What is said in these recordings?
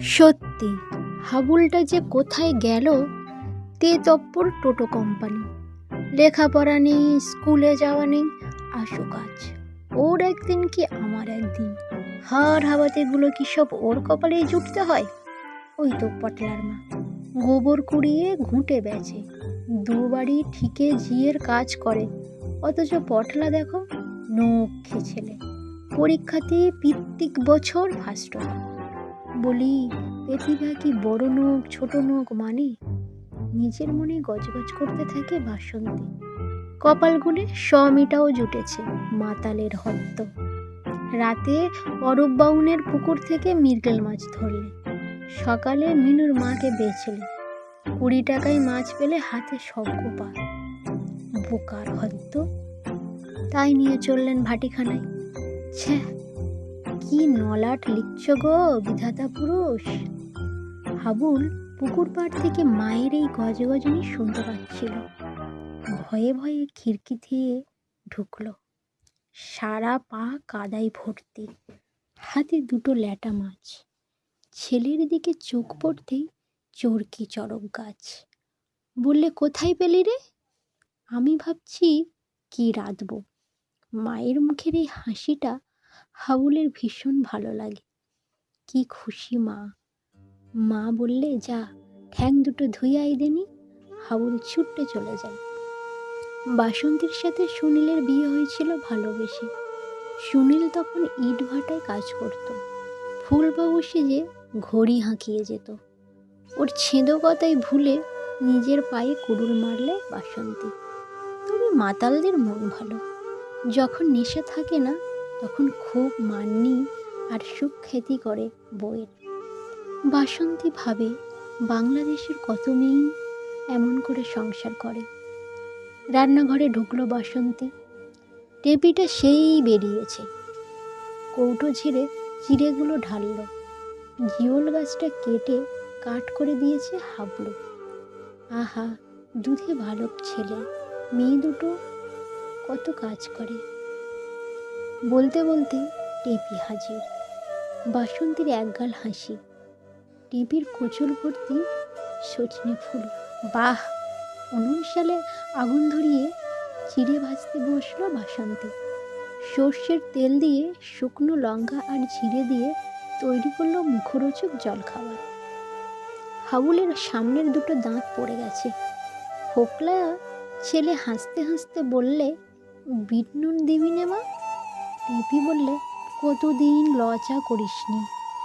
সত্যি, হাবুলটা যে কোথায় গেল, তে তপ্পর টোটো কোম্পানি। লেখাপড়া নেই, স্কুলে যাওয়া নেই, আসুক কাজ ওর একদিন কি আমার একদিন? হার হাওয়াতেগুলো কি সব ওর কপালেই জুটতে হয়? ওই তো পটলার মা। গোবর কুড়িয়ে ঘুঁটে বেচে। দুবারই ঠিকে জিয়ের কাজ করে। অথচ পটলা দেখো, নক্ষে ছেলে। পরীক্ষাতে পিত্তিক বছর ফার্স্ট হয় বলি প্রতিভা কি বড় নোক, ছোট নোক মানে? নিজের মনে গজগজ করতে থাকে বাসন্তী। কপাল গুনে সমিটাও জুটেছে মাতালের হত্ত রাতে অরূপ বাউনের পুকুর থেকে মৃগেল মাছ ধরলে। সকালে মিনুর মাকে বেচলে। কুড়ি টাকায় মাছ পেলে হাতে সব গোপাল বোকার হত্ত তাই নিয়ে চললেন ভাটিখানায়। ছ্যা কি নলাট লিখছ গো, বিধাতা পুরুষ? হাবুল পুকুর পাড় থেকে মায়ের এই গজগজনি শুনতে পাচ্ছিল। ভয়ে ভয়ে খিড়কি দিয়ে ঢুকল। সারা পা কাদায় ভর্তি, হাতে দুটো ল্যাটা মাছ। ছেলের দিকে চোখ পড়তেই চরকি চরক গাছ বললে, কোথায় পেলি রে? আমি ভাবছি, কি রাঁধবো? মায়ের মুখের এই হাসিটা হাউলের ভীষণ ভালো লাগে। কি খুশি মা। মা বললে, যা, ঠ্যাং দুটো ধুয়ে আই দেনি হাবুল ছুটতে চলে যায়। বাসন্তীর সাথে সুনীলের বিয়ে হয়েছিল ভালোবেসে। সুনীল তখন ইট ভাটায় কাজ করত। ফুলবাবু সেজে ঘড়ি হাঁকিয়ে যেত। ওর ছেঁদো কথায় ভুলে নিজের পায়ে কুড়ুল মারলে বাসন্তী। তবে মাতালদের মন ভালো। যখন নেশা থাকে না তখন খুব মান্নি আর সুখ খ্যাতি করে বইয়ের। বাসন্তী ভাবে বাংলাদেশের কত মেয়েই এমন করে সংসার করে। রান্নাঘরে ঢুকলো বাসন্তী। টেপিটা সেই বেরিয়েছে। কৌটো ঝিরে চিড়েগুলো ঢালল। জিওল গাছটা কেটে কাট করে দিয়েছে হাবলু। আহা, দুধে ভালো ছেলে। মেয়ে দুটো কত কাজ করে। বলতে বলতে টেপি হাজির। বাসন্তীর একগাল হাসি। টেপির কোচল ভর্তি সজনে ফুল। বাহ! উনুন সালে আগুন ধরিয়ে চিড়ে ভাজতে বসল বাসন্তী। সর্ষের তেল দিয়ে শুকনো লঙ্কা আর জিরে দিয়ে তৈরি করল মুখরোচক জলখাবার। হাবুলের সামনের দুটো দাঁত পড়ে গেছে। ফোকলা ছেলে হাসতে হাসতে বললে বিট নুন দিবি নে মা? টিপি বললে, কতদিন লচা করিসনি?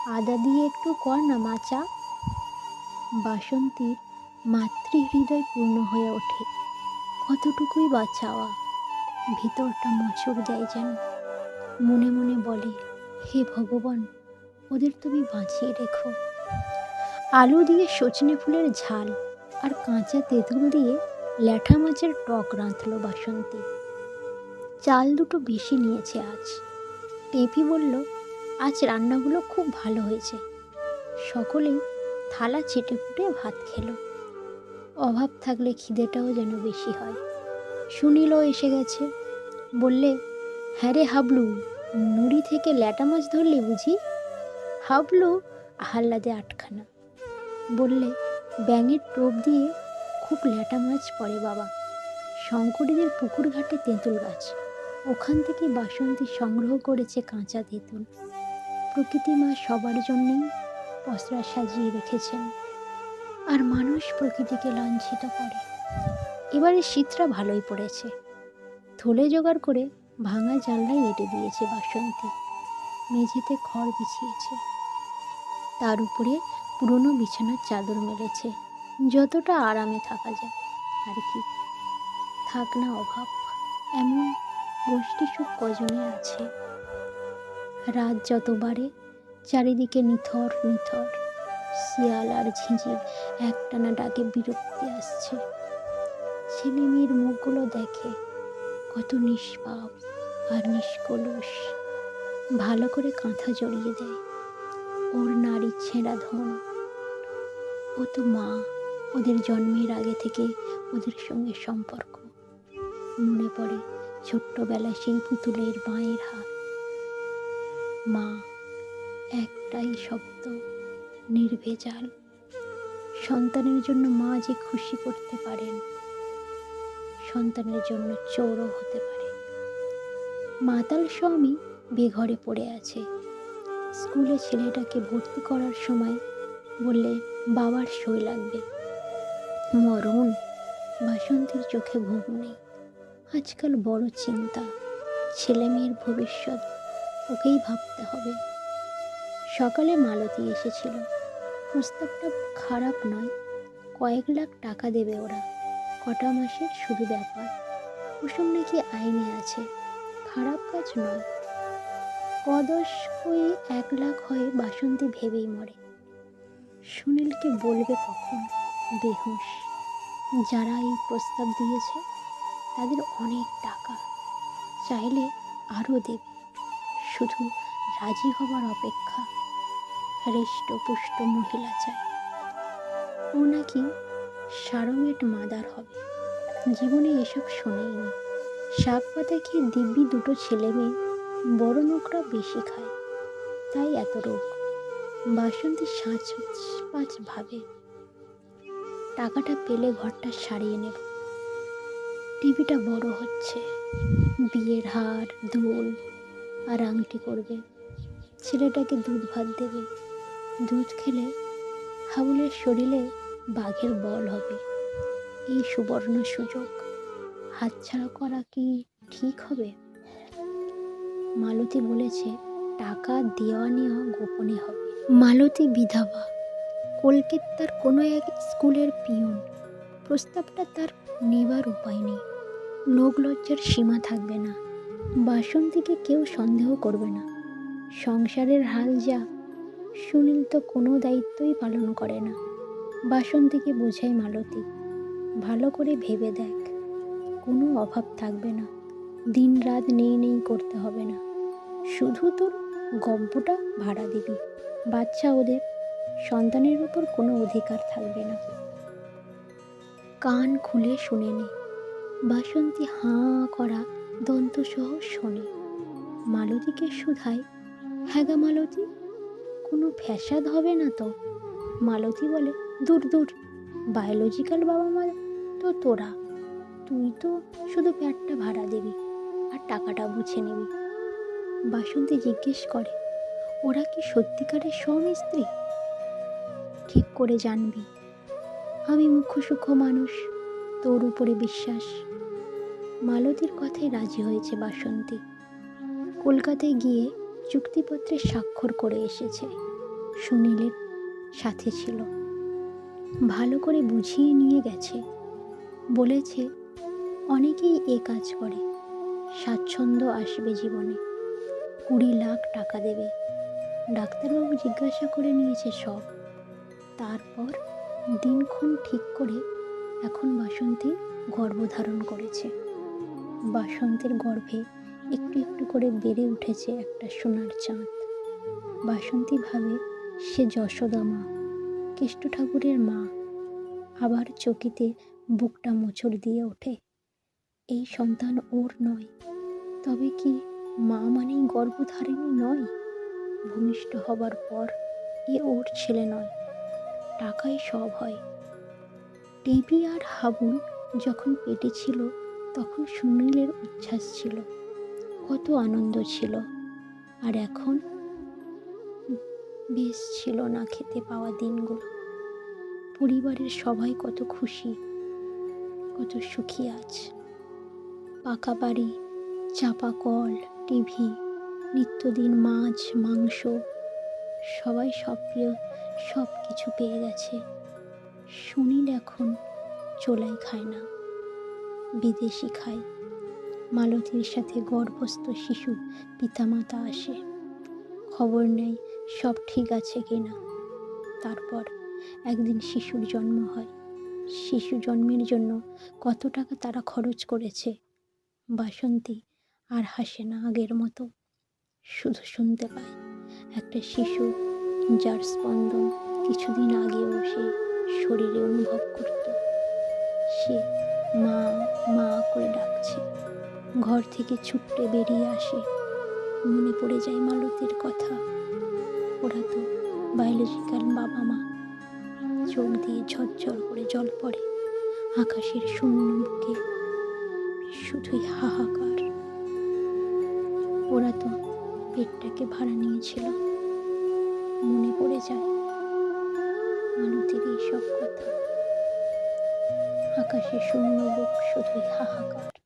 আদা দিয়ে একটু কর না, মাচা। বাসন্তীর মাতৃহৃদয় পূর্ণ হয়ে ওঠে। কতটুকুই বা চাওয়া ভিতরটা মোচড় দেয় যেন। মনে মনে বলে, হে ভগবান, ওদের তুমি বাঁচিয়ে রেখো। আলু দিয়ে সজনে ফুলের ঝাল আর কাঁচা তেঁতুল দিয়ে ল্যাঠা মাছের টক রাঁধল বাসন্তী। চাল দুটো বেশি নিয়েছে আজ। টেপি বলল, আজ রান্নাগুলো খুব ভালো হয়েছে। সকলেই থালা চেটে ফুটে ভাত খেলো। অভাব থাকলে খিদেটাও যেন বেশি হয়। সুনীলও এসে গেছে। বললে হ্যাঁ রে হাবলু, নুড়ি থেকে ল্যাটা মাছ ধরলে বুঝি? হাবলু, আহ্লাদে আটখানা। বললে, ব্যাঙের টোপ দিয়ে খুব ল্যাটা মাছ পড়ে বাবা। শঙ্করীদের পুকুর ঘাটে তেঁতুল গাছ। ওখান থেকে বাসন্তী সংগ্রহ করেছে কাঁচা তেঁতুল। প্রকৃতি মা সবার জন্যেই পসরা সাজিয়ে রেখেছেন। আর মানুষ প্রকৃতিকে লাঞ্ছিত করে। এবারে শীতটা ভালোই পড়েছে। থলে জোগাড় করে ভাঙা জানলায় এঁটে দিয়েছে বাসন্তী। মেঝেতে খড় বিছিয়েছে। তার উপরে পুরনো বিছানার চাদর মেলেছে। যতটা আরামে থাকা যায়। আর কি? থাক না অভাব। এমন গোষ্ঠী সুখ কজনে আছে। রাত যত বাড়ে, চারিদিকে নিথর নিথর। শিয়াল আর ঝিঁঝির একটানা ডাকে বিরক্তি আসছে। ছেলে মেয়ের মুখগুলো দেখে কত নিষ্পাপ আর নিষ্কলুষ। ভালো করে কাঁথা জড়িয়ে দেয়। ওর নারী ছেঁড়া ধন। ও তো মা, ওদের জন্মের আগে থেকে ওদের সঙ্গে সম্পর্ক। মনে পড়ে ছোট্টবেলায় সেই পুতুলের মায়ের হাত। মা, একটাই শব্দ, নির্ভেজাল। সন্তানের জন্য মা যে খুশি করতে পারেন, সন্তানের জন্য চোরও হতে পারে। মাতাল স্বামী বেঘরে পড়ে আছে। স্কুলে ছেলেটাকে ভর্তি করার সময় বললে, বাবার সই লাগবে। মরণ বাসন্তীর চোখে ঘুম নেই। আজকাল বড় চিন্তা। ছেলে মেয়ের ভবিষ্যৎ, ওকেই ভাবতে হবে। সকালে মালতী এসেছিল। প্রস্তাবটা খারাপ নয়, কয়েক লাখ টাকা দেবে ওরা। কটা মাসের শুধু ব্যাপার। কুসুম নাকি আইনে আছে। খারাপ কাজ নয়। কদশ কই এক লাখ হয়ে বাসন্তী ভেবেই মরে। সুনীলকে বলবে কখন? বেহুশ। যারা এই প্রস্তাব দিয়েছে তাদের অনেক টাকা। চাইলে আরও দেবে। শুধু রাজি হবার অপেক্ষা। হৃষ্টপুষ্ট মহিলা চায়। ও নাকি সারমেট মাদার হবে। জীবনে এসব শোনেইনি। শাক পাতা খেয়ে দিব্যি দুটো ছেলে মেয়ে বড় লোকরা বেশি খায়। তাই এত রোগ। বাসন্তী সাঁচ পাঁচ ভাবে। টাকাটা পেলে ঘরটা সারিয়ে নেব। টিভিটা বড় হচ্ছে। বিয়ের হার দুল আর আংটি করবে। ছেলেটাকে দুধ ভাত দেবে। দুধ খেলে হাবুলের শরীরে বাঘের বল হবে। এই সুবর্ণ সুযোগ হাতছাড়া করা কি ঠিক হবে? মালতী বলেছে, টাকা দেওয়া নেওয়া গোপনে হবে। মালতী বিধবা, কলকাতার কোনো এক স্কুলের পিয়ন প্রস্তাবটা তার নেবার উপায় নেই। লোক লজ্জার সীমা থাকবে না। বাসন্তীকে কেউ সন্দেহ করবে না। সংসারের হাল যা, সুনীল তো কোনো দায়িত্বই পালন করে না। বাসন্তীকে বোঝায় মালতী। ভালো করে ভেবে দেখ। কোনো অভাব থাকবে না। দিন রাত নেই নেই করতে হবে না। শুধু তোর গব্বটা ভাড়া দিবি। বাচ্চা ওদের, সন্তানের উপর কোনো অধিকার থাকবে না। কান খুলে শুনে নে। বাসন্তী হাঁ করা দন্তসহ শোনে। মালতীকে শুধায় হ্যাঁ গা মালতী, কোনো ফ্যাসাদ হবে না তো? মালতী বলে, দূর দূর বায়োলজিক্যাল বাবা মা তো তোরা। তুই তো শুধু প্যাটটা ভাড়া দিবি আর টাকাটা বুঝে নিবি। বাসন্তী জিজ্ঞেস করে, ওরা কি সত্যিকারের স্বামী স্ত্রী ঠিক করে জানবি। আমি মুখ্য সূক্ষ্ম মানুষ, তোর উপরে বিশ্বাস। মালতীর কথায় রাজি হয়েছে বাসন্তী। কলকাতায় গিয়ে চুক্তিপত্রে স্বাক্ষর করে এসেছে। সুনীলের সাথে ছিল। ভালো করে বুঝিয়ে নিয়ে গেছে। বলেছে, অনেকেই এ কাজ করে, স্বাচ্ছন্দ্য আসবে জীবনে। কুড়ি লাখ টাকা দেবে। ডাক্তারবাবু জিজ্ঞাসা করে নিয়েছে সব। তারপর দিনক্ষণ ঠিক করে এখন বাসন্তী গর্ভধারণ করেছে। বাসন্তের গর্ভে একটু একটু করে বেড়ে উঠেছে একটা সোনার চাঁদ। বাসন্তী ভাবে সে যশোদা মা কেষ্ট ঠাকুরের মা, আবার চকিতে বুকটা মোচড় দিয়ে ওঠে। এই সন্তান ওর নয়, তবে কি মা মানেই গর্ভধারিণী নয়? ভূমিষ্ঠ হবার পর এ ওর ছেলে নয়। টাকাই সব হয়। টিভি আর হাবুল যখন পেটে ছিল, তখন সুনীলের উচ্ছ্বাস ছিল। কত আনন্দ ছিল। আর এখন বেশ ছিল না খেতে পাওয়া দিনগুলো। পরিবারের সবাই কত খুশি, কত সুখী আজ। পাকা বাড়ি, চাপা কল, টিভি, নিত্যদিন মাছ, মাংস সবাই সব প্রিয় সব কিছু পেয়ে গেছে। সুনীল এখন চোলাই খায় না। বিদেশি খায়। মালতীর সাথে গর্ভস্থ শিশু পিতামাতা আসে। খবর নেই সব ঠিক আছে কিনা। তারপর একদিন শিশুর জন্ম হয়। শিশু জন্মের জন্য কত টাকা তারা খরচ করেছে? বাসন্তী আর হাসে না আগের মতো। শুধু শুনতে পায়। একটা শিশু যার স্পন্দন কিছুদিন আগেও সে শরীরে অনুভব করত। সে মা মা করে ডাকছে। ঘর থেকে ছুট্টে বেরিয়ে আসে। মনে পড়ে যায় মালতীর কথা। ওরা তো বায়োলজিক্যাল বাবা মা চোখ দিয়ে ঝরঝর করে জল পড়ে। আকাশের শূন্য বুকে শুধুই হাহাকার। ওরা তো পেটটাকে ভাড়া নিয়েছিল। মনে পড়ে যায় মালতীর এইসব কথা। আকাশে শূন্য বুক শুধুই হাহাকার।